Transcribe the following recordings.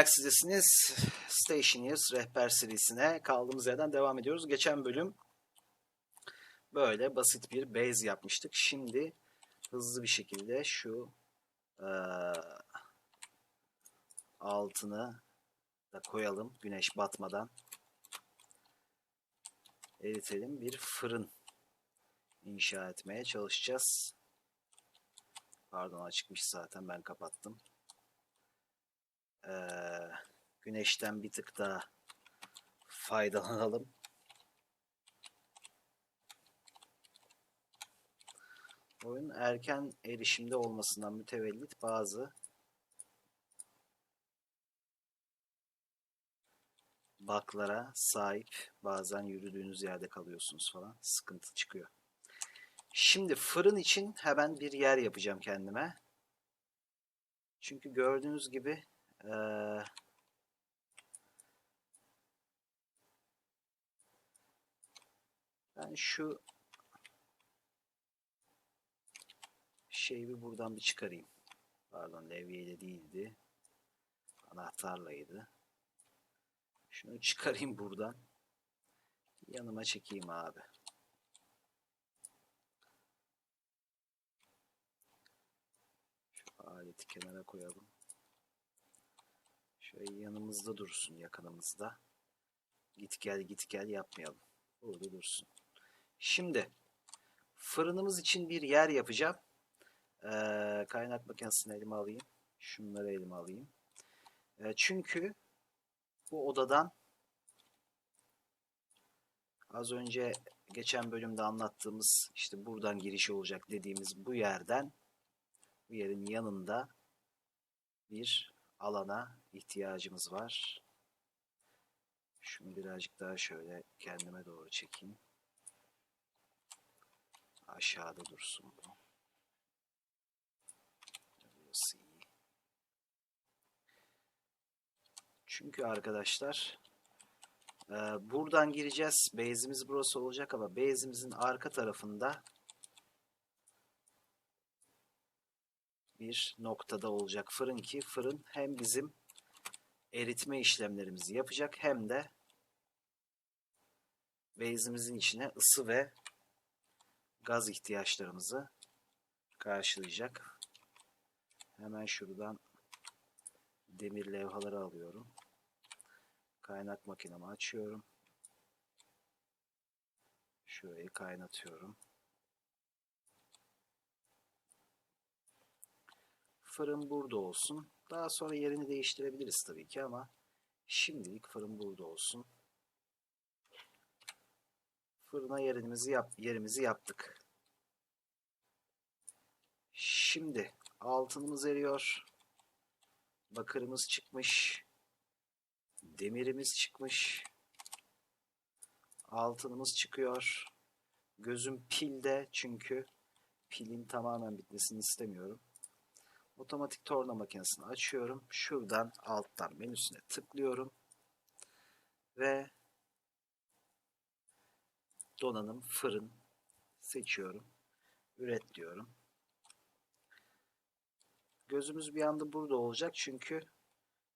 Galaxy'desiniz. Stationers rehber serisine kaldığımız yerden devam ediyoruz. Geçen bölüm böyle basit bir base yapmıştık. Şimdi hızlı bir şekilde şu eee, altını da koyalım güneş batmadan. Eritelim. Bir fırın inşa etmeye çalışacağız. Pardon açıkmış zaten ben kapattım. Ee, güneşten bir tık daha faydalanalım. Oyun erken erişimde olmasından mütevellit bazı bug'lara sahip. Bazen yürüdüğünüz yerde kalıyorsunuz falan. Sıkıntı çıkıyor. Şimdi fırın için hemen bir yer yapacağım kendime. Çünkü gördüğünüz gibi eee, ben şu şeyi buradan bir çıkarayım. Pardon levyeyle değildi. Anahtarlaydı. Şunu çıkarayım buradan. Yanıma çekeyim abi. Şu aleti kenara koyalım. Şöyle yanımızda dursun, yakınımızda. Git gel git gel yapmayalım. Burada dursun. Şimdi fırınımız için bir yer yapacağım. Ee, kaynak makinesini elime alayım. Şunları elime alayım. Ee, çünkü bu odadan az önce geçen bölümde anlattığımız işte buradan giriş olacak dediğimiz bu yerden bu yerin yanında bir alana ihtiyacımız var. Şunu birazcık daha şöyle kendime doğru çekeyim. Aşağıda dursun bu. Çünkü arkadaşlar e, buradan gireceğiz. Base'imiz burası olacak ama base'imizin arka tarafında bir noktada olacak fırın ki fırın hem bizim eritme işlemlerimizi yapacak hem de base'imizin içine ısı ve gaz ihtiyaçlarımızı karşılayacak. Hemen şuradan demir levhaları alıyorum. Kaynak makinemi açıyorum. Şurayı kaynatıyorum. Fırın burada olsun. Daha sonra yerini değiştirebiliriz tabii ki ama şimdilik fırın burada olsun. Fırına yerimizi yap yerimizi yaptık. Şimdi altınımız eriyor. Bakırımız çıkmış. Demirimiz çıkmış. Altınımız çıkıyor. Gözüm pilde çünkü pilin tamamen bitmesini istemiyorum. Otomatik torna makinesini açıyorum. Şuradan alttan menüsüne tıklıyorum. Ve donanım fırın seçiyorum. Üret diyorum. Gözümüz bir anda burada olacak çünkü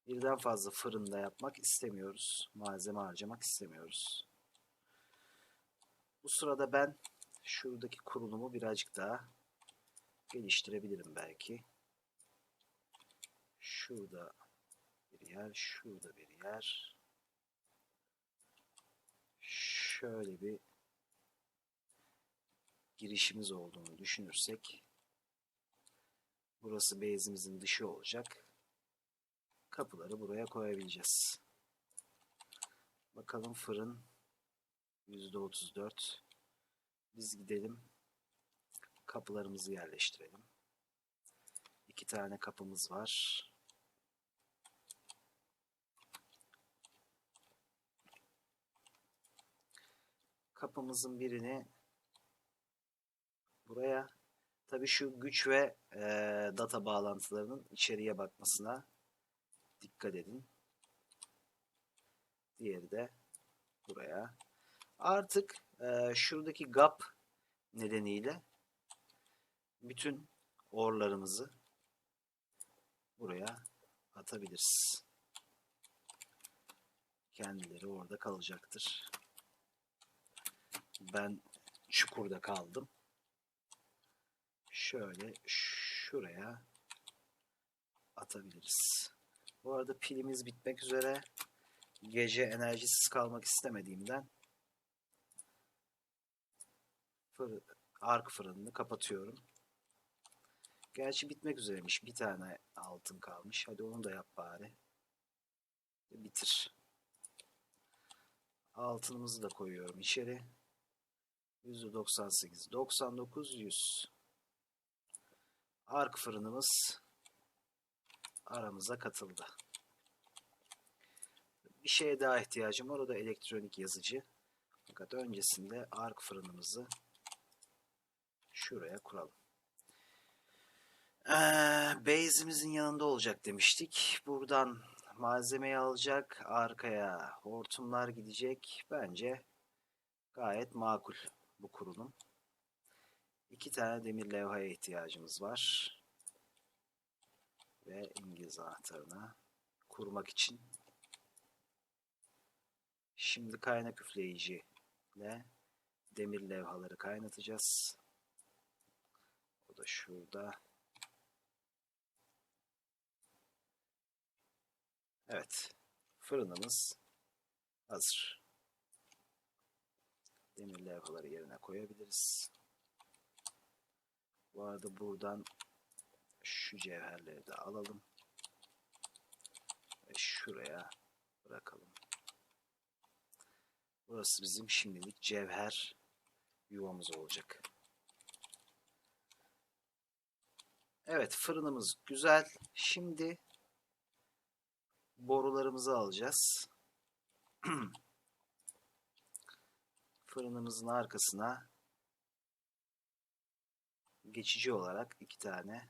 birden fazla fırında yapmak istemiyoruz. Malzeme harcamak istemiyoruz. Bu sırada ben şuradaki kurulumu birazcık daha geliştirebilirim belki. Şurada bir yer, şurada bir yer. Şöyle bir girişimiz olduğunu düşünürsek burası base'imizin dışı olacak. Kapıları buraya koyabileceğiz. Bakalım fırın %34. Biz gidelim. Kapılarımızı yerleştirelim. İki tane kapımız var. Kapımızın birini buraya tabii şu güç ve e, data bağlantılarının içeriye bakmasına dikkat edin. Diğeri de buraya. Artık e, şuradaki gap nedeniyle bütün orlarımızı buraya atabiliriz. kendileri orada kalacaktır. Ben çukurda kaldım. Şöyle şuraya atabiliriz. Bu arada pilimiz bitmek üzere. Gece enerjisiz kalmak istemediğimden fır, ark fırınını kapatıyorum. Gerçi bitmek üzereymiş. Bir tane altın kalmış. Hadi onu da yap bari. Bitir. Altınımızı da koyuyorum içeri. %98, 99, 100. Ark fırınımız aramıza katıldı. Bir şeye daha ihtiyacım var. O da elektronik yazıcı. Fakat öncesinde ark fırınımızı şuraya kuralım. Ee, base'imizin yanında olacak demiştik. Buradan malzemeyi alacak. Arkaya hortumlar gidecek. Bence gayet makul bu kurulum. İki tane demir levhaya ihtiyacımız var. Ve İngiliz anahtarına kurmak için. Şimdi kaynak üfleyici ile demir levhaları kaynatacağız. O da şurada. Evet. Fırınımız hazır. Demir levhaları yerine koyabiliriz. Bu arada buradan şu cevherleri de alalım. Ve şuraya bırakalım. Burası bizim şimdilik cevher yuvamız olacak. Evet fırınımız güzel. Şimdi borularımızı alacağız. Fırınımızın arkasına geçici olarak iki tane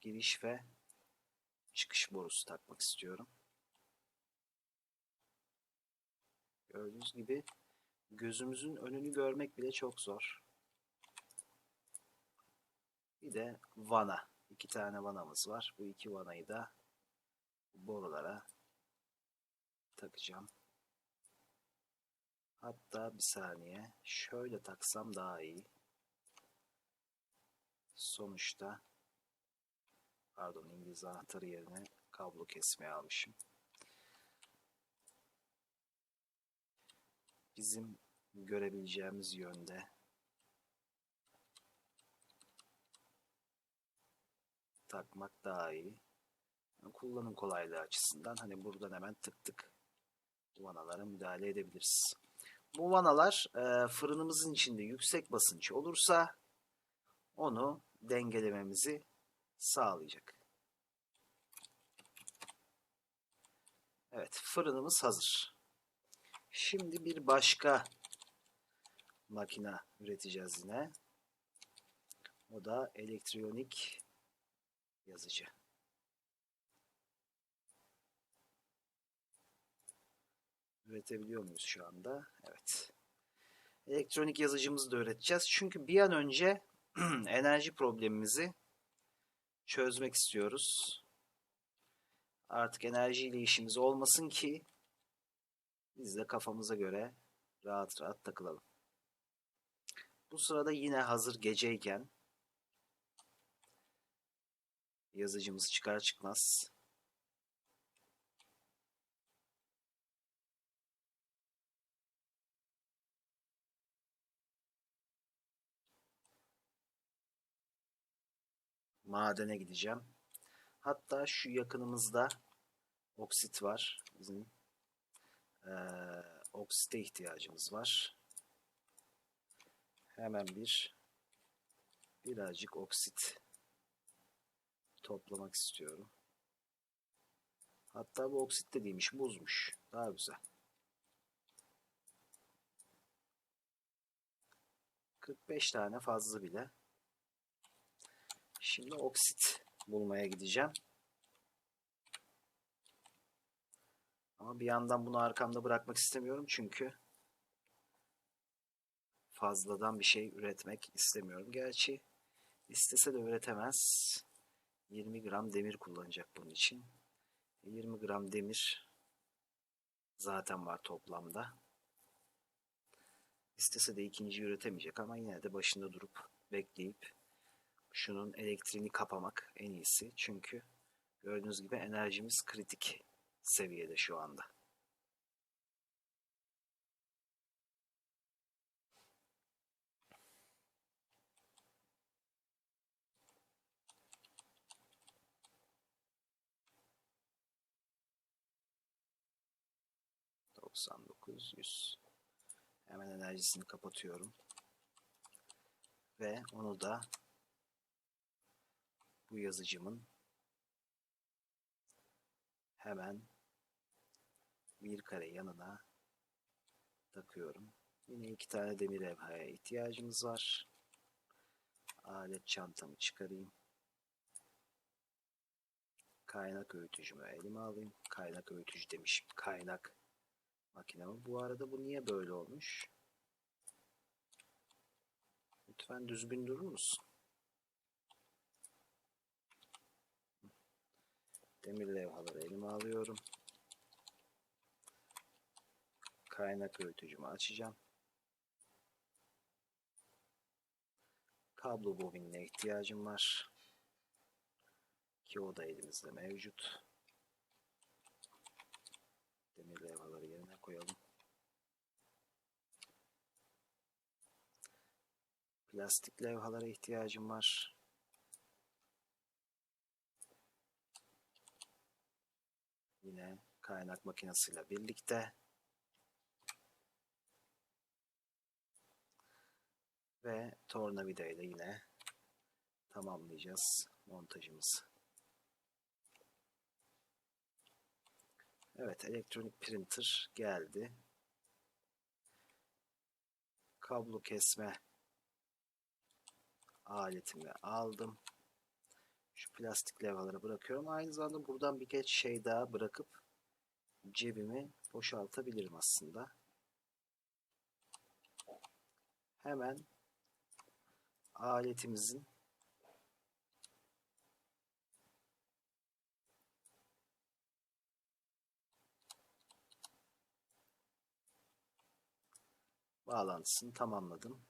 giriş ve çıkış borusu takmak istiyorum. Gördüğünüz gibi gözümüzün önünü görmek bile çok zor. Bir de vana. iki tane vanamız var. Bu iki vanayı da borulara takacağım. Hatta bir saniye şöyle taksam daha iyi. Sonuçta pardon İngiliz anahtarı yerine kablo kesmeye almışım. Bizim görebileceğimiz yönde takmak daha iyi. kullanım kolaylığı açısından hani buradan hemen tık tık vanalara müdahale edebiliriz. Bu vanalar e, fırınımızın içinde yüksek basınç olursa onu dengelememizi sağlayacak. Evet fırınımız hazır. Şimdi bir başka makine üreteceğiz yine. O da elektronik yazıcı. Üretebiliyor muyuz şu anda? Evet. Elektronik yazıcımızı da üreteceğiz. Çünkü bir an önce enerji problemimizi çözmek istiyoruz. Artık enerjiyle işimiz olmasın ki biz de kafamıza göre rahat rahat takılalım. Bu sırada yine hazır geceyken yazıcımız çıkar çıkmaz madene gideceğim. Hatta şu yakınımızda oksit var. Bizim ee, oksite ihtiyacımız var. Hemen bir birazcık oksit toplamak istiyorum. Hatta bu oksit de değilmiş, buzmuş. Daha güzel. 45 tane fazla bile. Şimdi oksit bulmaya gideceğim. Ama bir yandan bunu arkamda bırakmak istemiyorum çünkü fazladan bir şey üretmek istemiyorum. Gerçi istese de üretemez. 20 gram demir kullanacak bunun için. 20 gram demir zaten var toplamda. İstese de ikinci üretemeyecek ama yine de başında durup bekleyip şunun elektriğini kapamak en iyisi. Çünkü gördüğünüz gibi enerjimiz kritik seviyede şu anda. Doksan dokuz yüz. Hemen enerjisini kapatıyorum. Ve onu da bu yazıcımın hemen bir kare yanına takıyorum. Yine iki tane demir levhaya ihtiyacımız var. Alet çantamı çıkarayım. Kaynak öğütücümü elime alayım. Kaynak öğütücü demişim. Kaynak makinemi. Bu arada bu niye böyle olmuş? Lütfen düzgün durur musun? Demir levhaları elime alıyorum. Kaynak öğütücümü açacağım. Kablo bobinine ihtiyacım var. Ki o da elimizde mevcut. Demir levhaları yerine koyalım. Plastik levhalara ihtiyacım var. Yine kaynak makinesiyle birlikte. Ve tornavida ile yine tamamlayacağız montajımızı. Evet, elektronik printer geldi. Kablo kesme aletimi aldım. Şu plastik levhaları bırakıyorum. Aynı zamanda buradan birkaç şey daha bırakıp cebimi boşaltabilirim aslında. Hemen aletimizin bağlantısını tamamladım.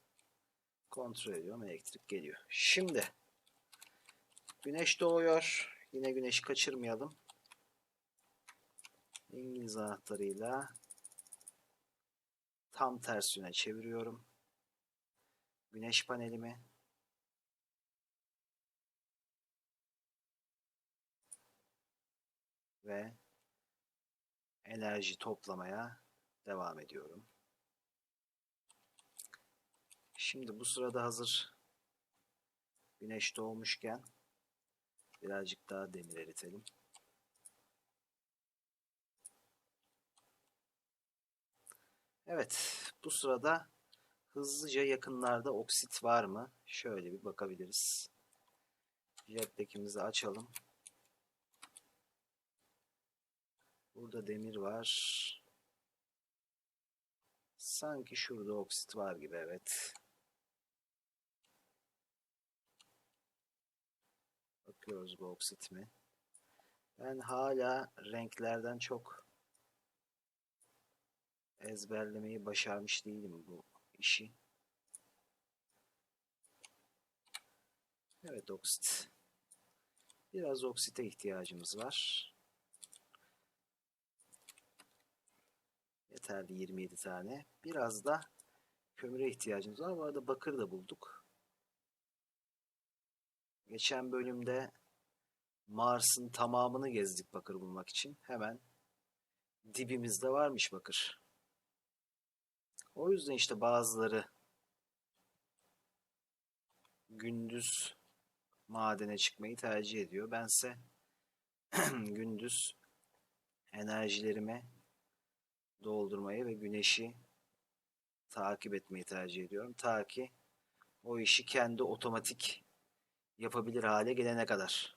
Kontrol ediyorum. Elektrik geliyor. Şimdi güneş doğuyor. Yine güneşi kaçırmayalım. İngiliz anahtarıyla tam ters yöne çeviriyorum. Güneş panelimi ve enerji toplamaya devam ediyorum. Şimdi bu sırada hazır güneş doğmuşken birazcık daha demir eritelim. Evet, bu sırada hızlıca yakınlarda oksit var mı? Şöyle bir bakabiliriz. Jetpack'imizi açalım. Burada demir var. Sanki şurada oksit var gibi evet. Bakıyoruz bu oksit mi? Ben hala renklerden çok ezberlemeyi başarmış değilim bu işi. Evet oksit. Biraz oksite ihtiyacımız var. Yeterli 27 tane. Biraz da kömüre ihtiyacımız var. Bu arada bakır da bulduk. Geçen bölümde Mars'ın tamamını gezdik bakır bulmak için. Hemen dibimizde varmış bakır. O yüzden işte bazıları gündüz madene çıkmayı tercih ediyor. Bense gündüz enerjilerimi doldurmayı ve güneşi takip etmeyi tercih ediyorum. Ta ki o işi kendi otomatik yapabilir hale gelene kadar.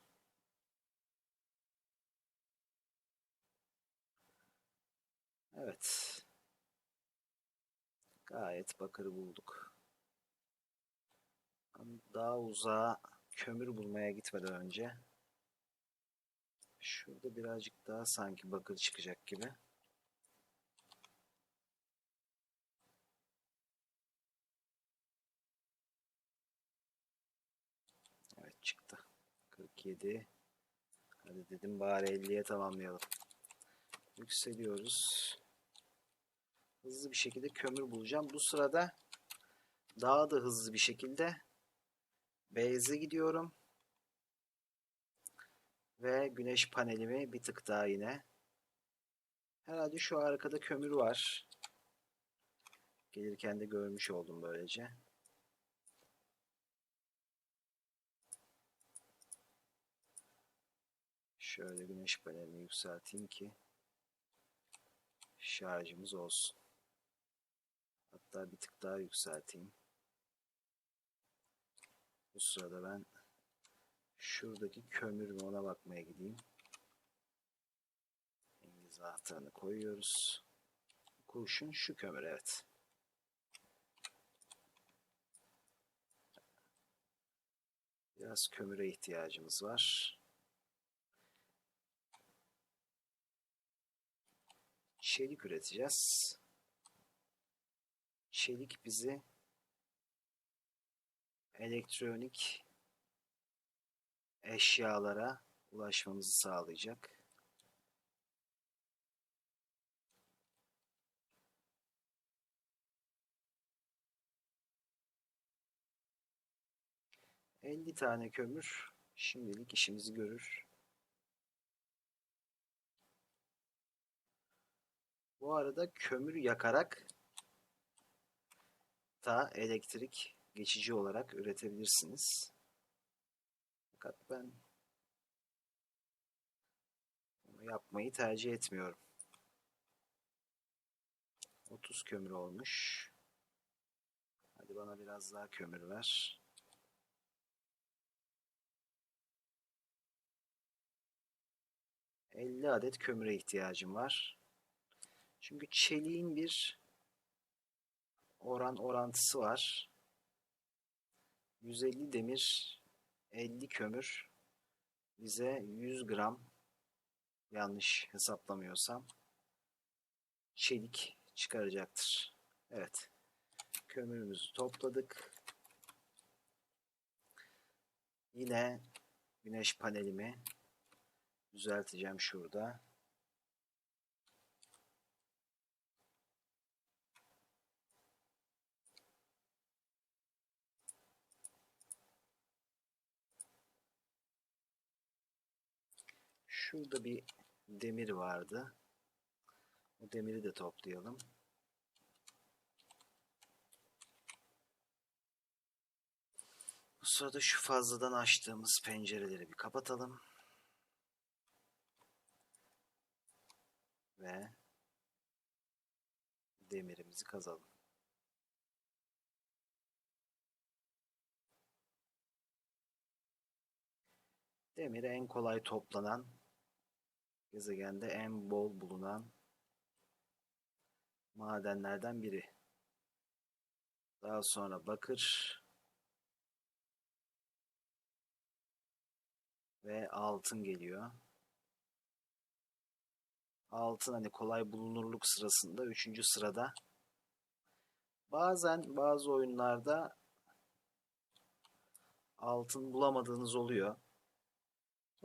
Evet. Gayet bakırı bulduk. Daha uzağa kömür bulmaya gitmeden önce Şurada birazcık daha sanki bakır çıkacak gibi. Evet çıktı. 47. Hadi dedim bari 50'ye tamamlayalım. Yükseliyoruz. Hızlı bir şekilde kömür bulacağım. Bu sırada daha da hızlı bir şekilde base'e gidiyorum. Ve güneş panelimi bir tık daha yine. Herhalde şu arkada kömür var. Gelirken de görmüş oldum böylece. Şöyle güneş panelini yükselteyim ki şarjımız olsun. Hatta bir tık daha yükselteyim. Bu sırada ben şuradaki kömür mü ona bakmaya gideyim. İngiliz anahtarını koyuyoruz. Kurşun şu kömür evet. Biraz kömüre ihtiyacımız var. Çelik üreteceğiz. Çelik bizi elektronik eşyalara ulaşmamızı sağlayacak. Elli tane kömür şimdilik işimizi görür. Bu arada kömür yakarak da elektrik geçici olarak üretebilirsiniz. Fakat ben bunu yapmayı tercih etmiyorum. 30 kömür olmuş. Hadi bana biraz daha kömür ver. ...50 adet kömüre ihtiyacım var. Çünkü çeliğin bir oran orantısı var. 150 demir, 50 kömür bize 100 gram yanlış hesaplamıyorsam çelik çıkaracaktır. Evet. Kömürümüzü topladık. Yine güneş panelimi düzelteceğim şurada. Şurada bir demir vardı. O demiri de toplayalım. Bu sırada şu fazladan açtığımız pencereleri bir kapatalım. Ve demirimizi kazalım. Demir en kolay toplanan gezegende en bol bulunan madenlerden biri. Daha sonra bakır ve altın geliyor. Altın hani kolay bulunurluk sırasında 3. sırada. Bazen bazı oyunlarda altın bulamadığınız oluyor.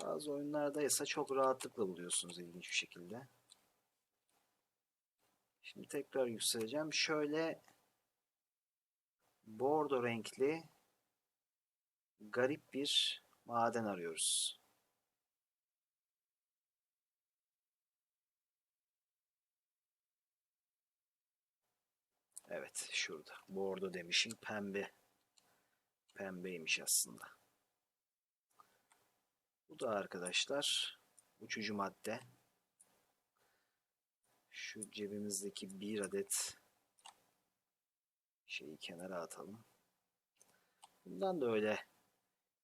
Bazı oyunlarda ise çok rahatlıkla buluyorsunuz ilginç bir şekilde. Şimdi tekrar yükseleceğim. Şöyle bordo renkli garip bir maden arıyoruz. Evet şurada. Bordo demişim. Pembe. Pembeymiş aslında. Bu da arkadaşlar uçucu madde. Şu cebimizdeki bir adet şeyi kenara atalım. Bundan da öyle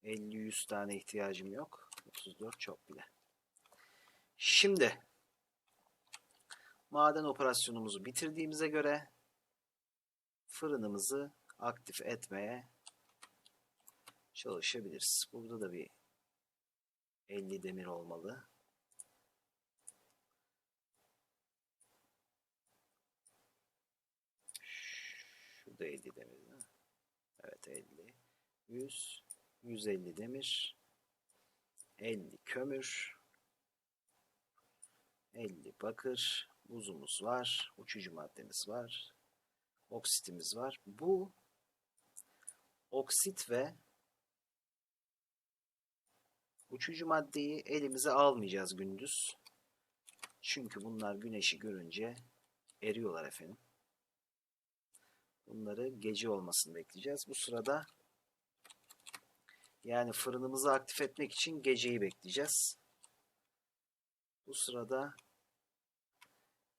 50-100 tane ihtiyacım yok. 34 çok bile. Şimdi maden operasyonumuzu bitirdiğimize göre fırınımızı aktif etmeye çalışabiliriz. Burada da bir 50 demir olmalı. Şu da 50 demir mi? Evet 50. 100, 150 demir. 50 kömür. 50 bakır. Buzumuz var. Uçucu maddemiz var. Oksitimiz var. Bu oksit ve uçucu maddeyi elimize almayacağız gündüz. Çünkü bunlar güneşi görünce eriyorlar efendim. Bunları gece olmasını bekleyeceğiz. Bu sırada yani fırınımızı aktif etmek için geceyi bekleyeceğiz. Bu sırada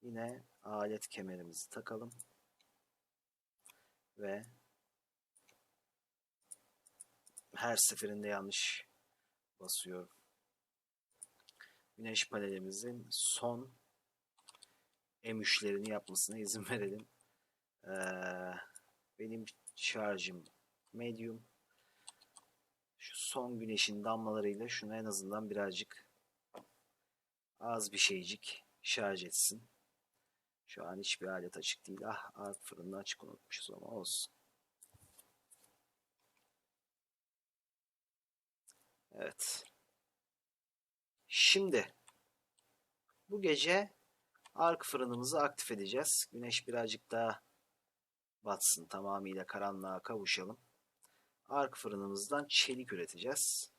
yine alet kemerimizi takalım. Ve her seferinde yanlış basıyorum. Güneş panelimizin son M3'lerini yapmasına izin verelim. Ee, benim şarjım medium. Şu son güneşin damlalarıyla şunu en azından birazcık az bir şeycik şarj etsin. Şu an hiçbir alet açık değil. Ah fırını açık unutmuşuz ama olsun. Evet. Şimdi bu gece ark fırınımızı aktif edeceğiz. Güneş birazcık daha batsın. Tamamıyla karanlığa kavuşalım. Ark fırınımızdan çelik üreteceğiz.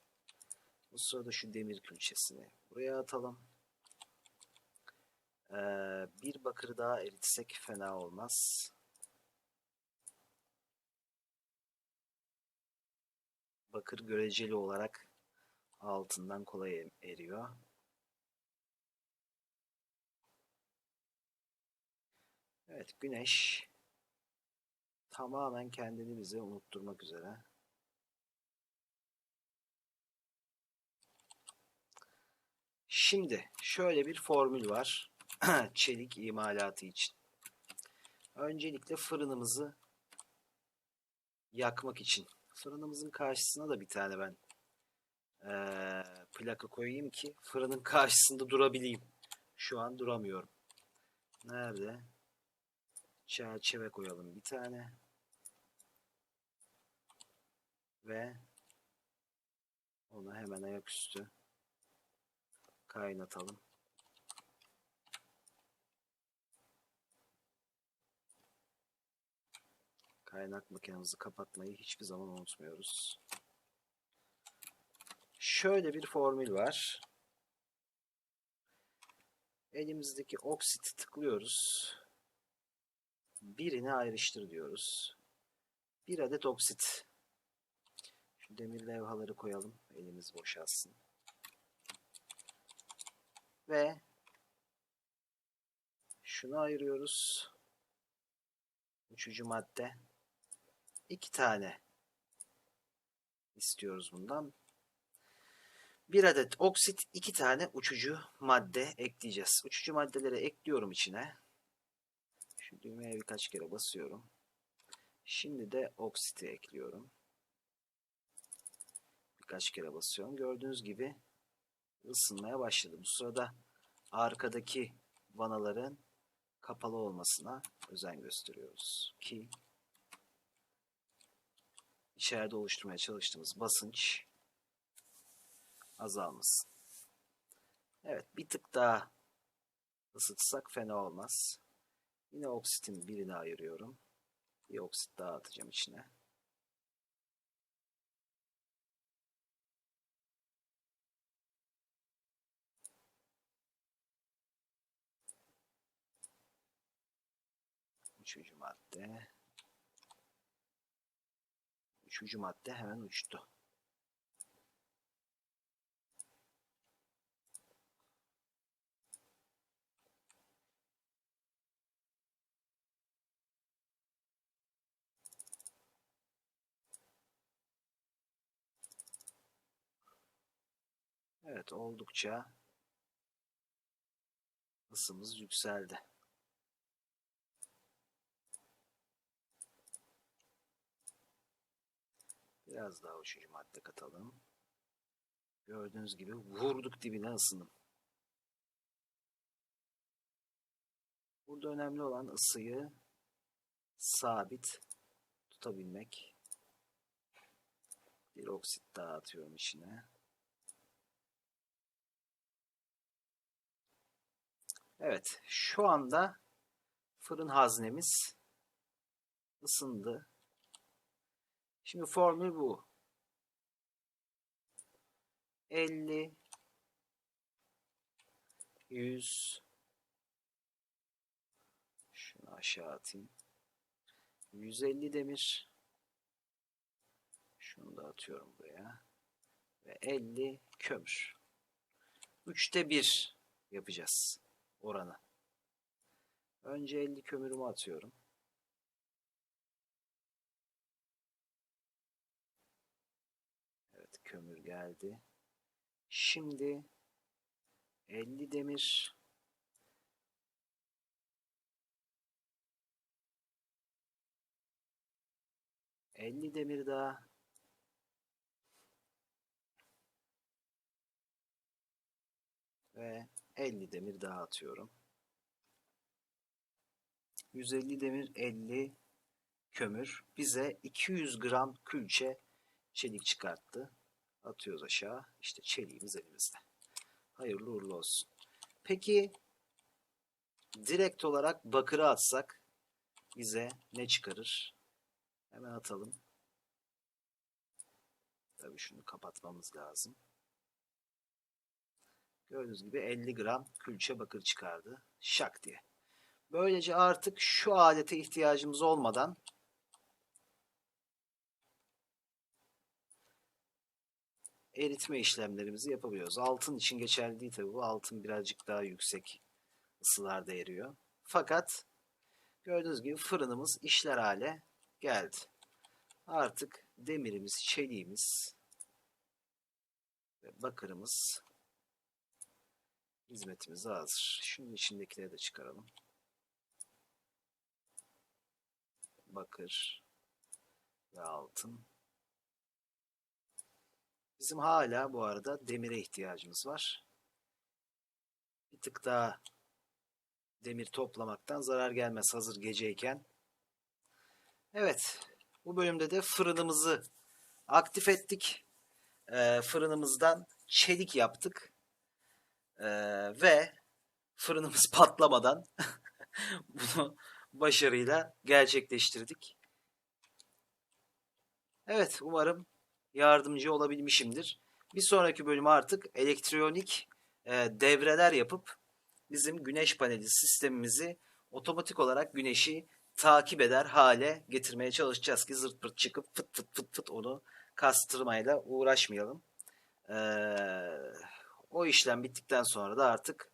Bu sırada şu demir külçesini buraya atalım. Ee, bir bakır daha eritsek fena olmaz. Bakır göreceli olarak altından kolay eriyor. Evet güneş tamamen kendini bize unutturmak üzere. Şimdi şöyle bir formül var. Çelik imalatı için. Öncelikle fırınımızı yakmak için. Fırınımızın karşısına da bir tane ben ee, plaka koyayım ki fırının karşısında durabileyim. Şu an duramıyorum. Nerede? Çerçeve koyalım bir tane. Ve onu hemen ayaküstü kaynatalım. Kaynak makinemizi kapatmayı hiçbir zaman unutmuyoruz. Şöyle bir formül var. Elimizdeki oksiti tıklıyoruz. Birini ayrıştır diyoruz. Bir adet oksit. Şu demir levhaları koyalım. Elimiz boşalsın. Ve şunu ayırıyoruz. Uçucu madde. İki tane istiyoruz bundan. Bir adet oksit, iki tane uçucu madde ekleyeceğiz. Uçucu maddeleri ekliyorum içine. Şu düğmeye birkaç kere basıyorum. Şimdi de oksiti ekliyorum. Birkaç kere basıyorum. Gördüğünüz gibi ısınmaya başladı. Bu sırada arkadaki vanaların kapalı olmasına özen gösteriyoruz. Ki içeride oluşturmaya çalıştığımız basınç azalmasın. Evet bir tık daha ısıtsak fena olmaz. Yine oksitin birini ayırıyorum. Bir oksit daha atacağım içine. Üçüncü madde. Üçüncü madde hemen uçtu. Evet oldukça ısımız yükseldi. Biraz daha uçucu madde katalım. Gördüğünüz gibi vurduk dibine ısınım. Burada önemli olan ısıyı sabit tutabilmek. Bir oksit daha atıyorum içine. Evet, şu anda fırın haznemiz ısındı. Şimdi formül bu. 50 100 şunu aşağı atayım. 150 demir şunu da atıyorum buraya ve 50 kömür. 3'te 1 yapacağız oranı. Önce 50 kömürümü atıyorum. Evet kömür geldi. Şimdi 50 demir elli demir daha ve 50 demir daha atıyorum. 150 demir 50 kömür bize 200 gram külçe çelik çıkarttı. Atıyoruz aşağı. İşte çeliğimiz elimizde. Hayırlı uğurlu olsun. Peki direkt olarak bakırı atsak bize ne çıkarır? Hemen atalım. Tabii şunu kapatmamız lazım. Gördüğünüz gibi 50 gram külçe bakır çıkardı. Şak diye. Böylece artık şu alete ihtiyacımız olmadan eritme işlemlerimizi yapabiliyoruz. Altın için geçerli değil tabi bu. Altın birazcık daha yüksek ısılarda eriyor. Fakat gördüğünüz gibi fırınımız işler hale geldi. Artık demirimiz, çeliğimiz ve bakırımız hizmetimize hazır. Şunun içindekileri de çıkaralım. Bakır ve altın. Bizim hala bu arada demire ihtiyacımız var. Bir tık daha demir toplamaktan zarar gelmez hazır geceyken. Evet, bu bölümde de fırınımızı aktif ettik. Ee, fırınımızdan çelik yaptık. Ee, ve fırınımız patlamadan bunu başarıyla gerçekleştirdik. Evet, umarım yardımcı olabilmişimdir. Bir sonraki bölüm artık elektronik e, devreler yapıp bizim güneş paneli sistemimizi otomatik olarak güneşi takip eder hale getirmeye çalışacağız ki zırt pırt çıkıp fıt fıt fıt fıt onu kastırmayla uğraşmayalım. Ee, o işlem bittikten sonra da artık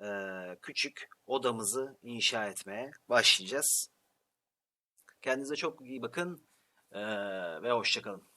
e, küçük odamızı inşa etmeye başlayacağız. Kendinize çok iyi bakın ee, ve hoşçakalın.